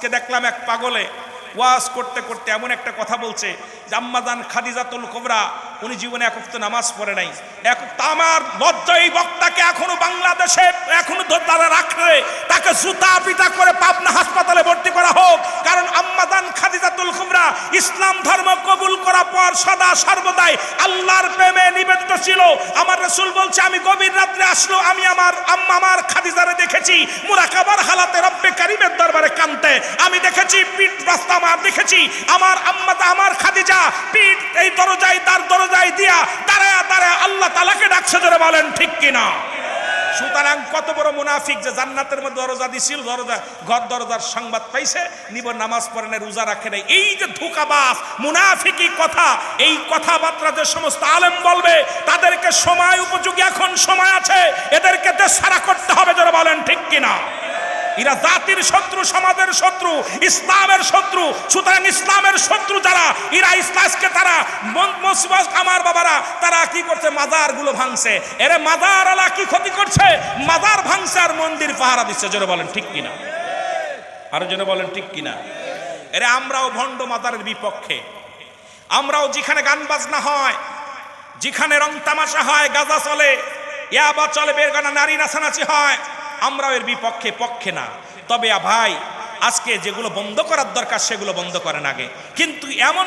আজকে দেখলাম এক পাগলে ওয়াজ করতে করতে এমন একটা কথা বলছে জাম্মাদান খাদিজাতুল কোবরা, উনি জীবনে এক উক্ত নামাজ পড়ে নাই। এক আমার লজ্জা এই বক্তাকে এখনও বাংলাদেশে, এখনও তারা রাখলে তাকে জুতা পিতা করে পাবনা হাসপাতালে ভর্তি করা হোক কারণ আম্মাদান কুবরা ইসলাম ধর্ম কবুল করার পর সদা সর্বদাই আল্লাহর প্রেমে নিবেদিত ছিল। আমার রসুল বলছে, আমি গভীর রাত্রে আসলো, আমি আমার আম্মা আমার খাদিজারে দেখেছি। মুরাকাবার হালাতে রব্বে কারিমের দরবারে কানতে। আমি দেখেছি পিঠ রাস্তা আমার দেখেছি। আমার আম্মা আমার খাদিজা, পিঠ এই দরজায়, তার দরজায় দিয়া দাঁড়ায় দাঁড়ায় আল্লাহ তালাকে ডাকছে ধরে বলেন, ঠিক কিনা? সুতরাং কত বড় মুনাফিক যে জান্নাতের মধ্যে দরজা দিছিল, দরজা, ঘর দরজার সংবাদ পাইছে, নিব নামাজ পড়ে না, রোজা রাখে নাই। এই যে ধোকাবাস মুনাফিকি কথা, এই কথাবার্তা যে সমস্ত আলেম বলবে, তাদেরকে সময় উপযোগী, এখন সময় আছে, এদেরকে দেশ সারা করতে হবে, যারা বলেন ঠিক কিনা? এরা জাতির শত্রু, সমাজের শত্রু, ইসলামের শত্রু। সুতরাং ইসলামের শত্রু যারা, এরা ইসলামকে তারা মন- আমার বাবারা, তারা কি করছে? মাজারগুলো ভাঙছে। এরে মাজার আলা কি ক্ষতি করছে? মাজার ভাঙছে আর মন্দির পাহারা দিচ্ছে। জোরে বলেন, ঠিক কিনা? আরও জোরে বলেন, ঠিক কিনা? এরে আমরাও ভণ্ড মাজারের বিপক্ষে। আমরাও যেখানে গান বাজনা হয়, যেখানে রং তামাশা হয়, গাজা চলে, ইয়াবা চলে, বেরগানা নারী নাচানাচি হয় আমরাও এর বিপক্ষে পক্ষে না। তবে ভাই, আজকে যেগুলো বন্ধ করার দরকার সেগুলো বন্ধ করেন আগে। কিন্তু এমন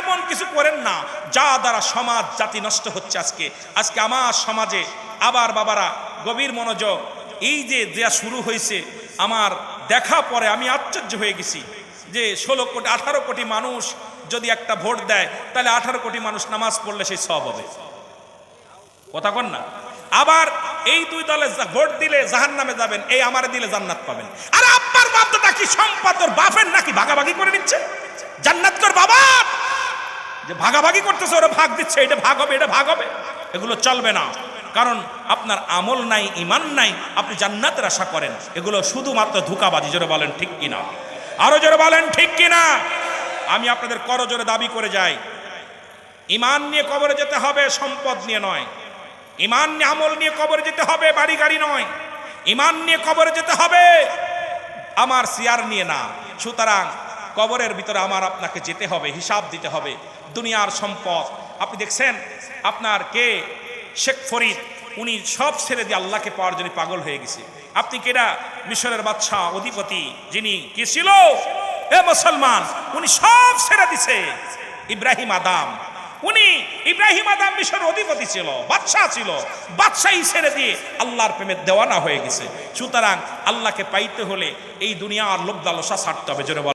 এমন কিছু করেন না, যা দ্বারা সমাজ, জাতি নষ্ট হচ্ছে আজকে। আজকে আমার সমাজে আবার বাবারা গভীর মনোযোগ, এই যে যা শুরু হয়েছে, আমার দেখা পরে আমি আশ্চর্য হয়ে গেছি যে ষোলো কোটি, আঠারো কোটি মানুষ যদি একটা ভোট দেয়, তাহলে আঠারো কোটি মানুষ নামাজ পড়লে সেই সব হবে। কথা কন না। আবার এই দুই দলে ভোট দিলে জাহান নামে যাবেন, এই আমারে দিলে জান্নাত পাবেন। আরে আব্বার বাপটা কি সম্পদ? ওর বাপের নাকি ভাগাভাগি করে নিচ্ছে? জান্নাত কর বাবা? যে ভাগাভাগি করতেছে, ওরা ভাগ দিচ্ছে, এটা ভাগ হবে, এটা ভাগ হবে। এগুলো চলবে না। কারণ আপনার আমল নাই ইমান নাই, আপনি জান্নাতের আশা করেন। এগুলো শুধুমাত্র ধোকাবাজি, জোরে বলেন ঠিক কিনা? আরও জোরে বলেন ঠিক কিনা? আমি আপনাদের করজোরে দাবি করে যাই। ইমান নিয়ে কবরে যেতে হবে, সম্পদ নিয়ে নয়। ইমান নিয়ে আমল নিয়ে কবরে যেতে হবে, বাড়ি গাড়ি নয়। ইমান নিয়ে কবরে যেতে হবে। আমার সিয়ার নিয়ে না। সুতরাং কবরের ভিতরে আমার আপনাকে যেতে হবে, হিসাব দিতে হবে। দুনিয়ার সম্পদ। আপনি দেখছেন, আপনার কে? শেখ ফরিদ। উনি সব ছেড়ে দিয়ে আল্লাহকে পাওয়ার জন্য পাগল হয়ে গেছে। আপনি কেডা মিশরের বাদশাহ, অধিপতি, যিনি কে ছিল? এ মুসলমান, উনি সব ছেড়ে দিছে। ইব্রাহিম আদাম। উনি ইব্রাহিম আদাম মিশর অধিপতি ছিল, বাদশাহ ছিল। বাদশাহী ছেড়ে দিয়ে আল্লাহর প্রেমের দেওয়ানা হয়ে গেছে। সুতরাং আল্লাহকে পাইতে হলে এই দুনিয়ার লোভ লালসা ছাড়তে হবে, জোরে